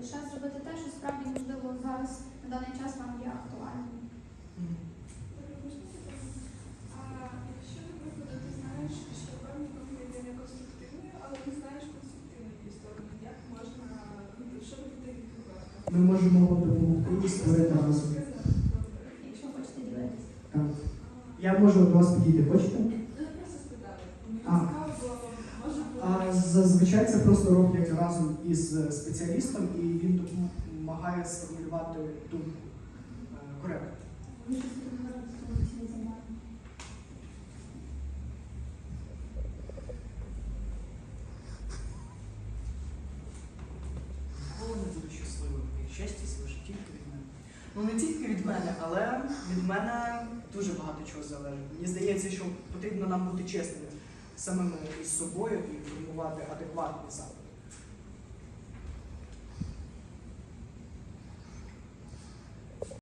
лише зробити те, що справді можливо зараз на даний час вам є актуальним. Якщо, наприклад, ти знаєш, що певні конфлікти не конструктивні, але не знаєш конструктивної її сторони, як можна, ну, що робити в таких? Ми можемо допомогти і створити разом. Якщо хочете ділитися. Так. Я можу до вас підійти, хочете? Ну, я просто спитала. Мені А. цікаво, бо може бути. А зазвичай це просто роблять разом із е, спеціалістом, і він допомагає сформулювати думку е, коректно. Ну не тільки від мене, але від мене дуже багато чого залежить. Мені здається, що потрібно нам бути чесними самими із собою і формувати адекватний запит.